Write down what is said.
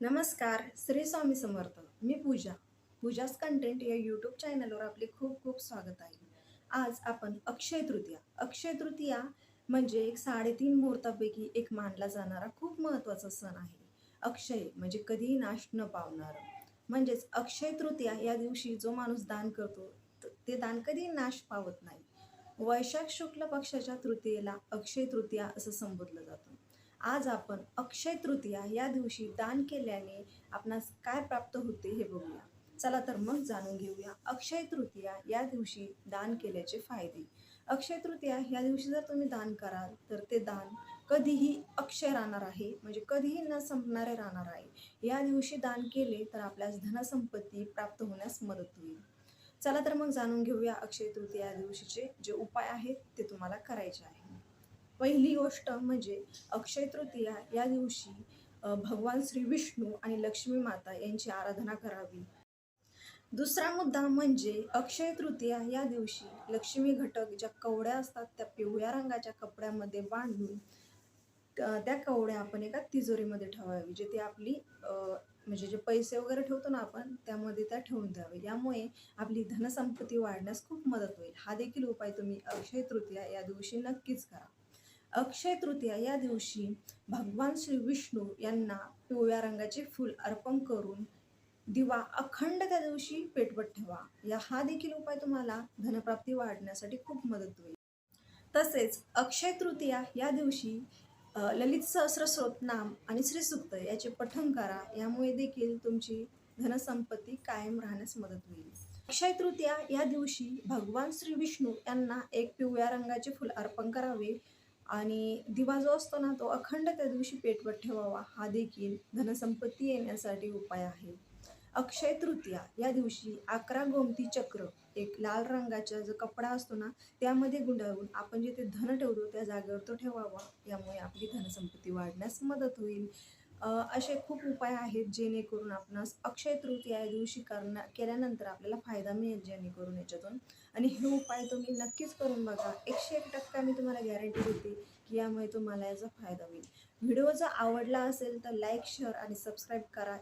नमस्कार श्री स्वामी समर्थ. मी पूजा. पूजाच कंटेंट या यूट्यूब चॅनलवर आपले खूप खूप स्वागत आहे. आज आपण अक्षय तृतीया. अक्षय तृतीया म्हणजे एक साडेतीन मुहूर्तापैकी एक मानला जाणारा खूप महत्त्वाचा सण आहे. अक्षय म्हणजे कधीही नाश न पावणारं. म्हणजेच अक्षय तृतीया या दिवशी जो माणूस दान करतो ते दान कधीही नाश पावत नाही. वैशाख शुक्ल पक्षाच्या तृतीयेला अक्षय तृतीया असं संबोधलं जातं. आज आपण अक्षय तृतीया या दिवशी दान केल्याने आपणास काय प्राप्त होते हे बघूया. चला तर मग जाणून घेऊया अक्षय तृतीया या दिवशी दान केल्याचे फायदे. अक्षय तृतीया या दिवशी जर तुम्ही दान कराल तर ते दान कधीही अक्षय राहणार आहे म्हणजे कधीही न संपणारे राहणार आहे. या दिवशी दान केले तर आपल्यास धनसंपत्ती प्राप्त होण्यास मदत होईल. चला तर मग जाणून घेऊया अक्षय तृतीया या दिवशीचे जे उपाय आहेत ते तुम्हाला करायचे आहे. पहिली गोष्ट म्हणजे अक्षय तृतीया या दिवशी भगवान श्री विष्णू आणि लक्ष्मी माता यांची आराधना करावी. दुसरा मुद्दा म्हणजे अक्षय तृतीया या दिवशी लक्ष्मी घटक ज्या कवड्या असतात त्या पिवळ्या रंगाच्या कपड्यामध्ये बांधून त्या कवड्या आपण एका तिजोरीमध्ये ठेवावी जिथे आपली म्हणजे जे पैसे वगैरे ठेवतो ना आपण त्यामध्ये त्या ठेवून द्यावे. यामुळे आपली धनसंपत्ती वाढण्यास खूप मदत होईल. हा देखील उपाय तुम्ही अक्षय तृतीया या दिवशी नक्कीच करा. अक्षय तृतीया या दिवशी भगवान श्री विष्णू यांना पिवळ्या रंगाचे फूल अर्पण करून दिवा अखंड त्या दिवशी पेटवत ठेवा. या हा देखील उपाय तुम्हाला धनप्राप्ती वाढण्यासाठी खूप मदत होईल. तसेच अक्षय तृतीया या दिवशी ललित सहस्रस्रोत नाम आणि श्रीसुक्त याचे पठण करा. यामुळे देखील तुमची धनसंपत्ती कायम राहण्यास मदत होईल. अक्षय तृतीया या दिवशी भगवान श्री विष्णू यांना एक पिवळ्या रंगाचे फूल अर्पण करावे. आणि दिवा जो असतो ना तो अखंड त्या दिवशी पेटवत ठेवावा. हा देखील धनसंपत्ती येण्यासाठी उपाय आहे. अक्षय तृतीया या दिवशी अकरा गोमती चक्र एक लाल रंगाचा जो कपडा असतो ना त्यामध्ये गुंडाळून आपण जिथे धन ठेवतो त्या जागेवर तो ठेवावा. यामुळे आपली धनसंपत्ती वाढण्यास मदत होईल. असे खूप उपाय आहेत जेणेकरून आपणास अक्षय तृतीया या दिवशी करण्या केल्यानंतर आपल्याला फायदा मिळेल जेणेकरून याच्यातून. आणि हे उपाय तुम्ही नक्कीच करून बघा. एकशे एक टक्का मी तुम्हाला गॅरंटी देते की यामुळे तुम्हाला याचा फायदा होईल. व्हिडिओ जर आवडला असेल तर लाईक शेअर आणि सबस्क्राईब करा.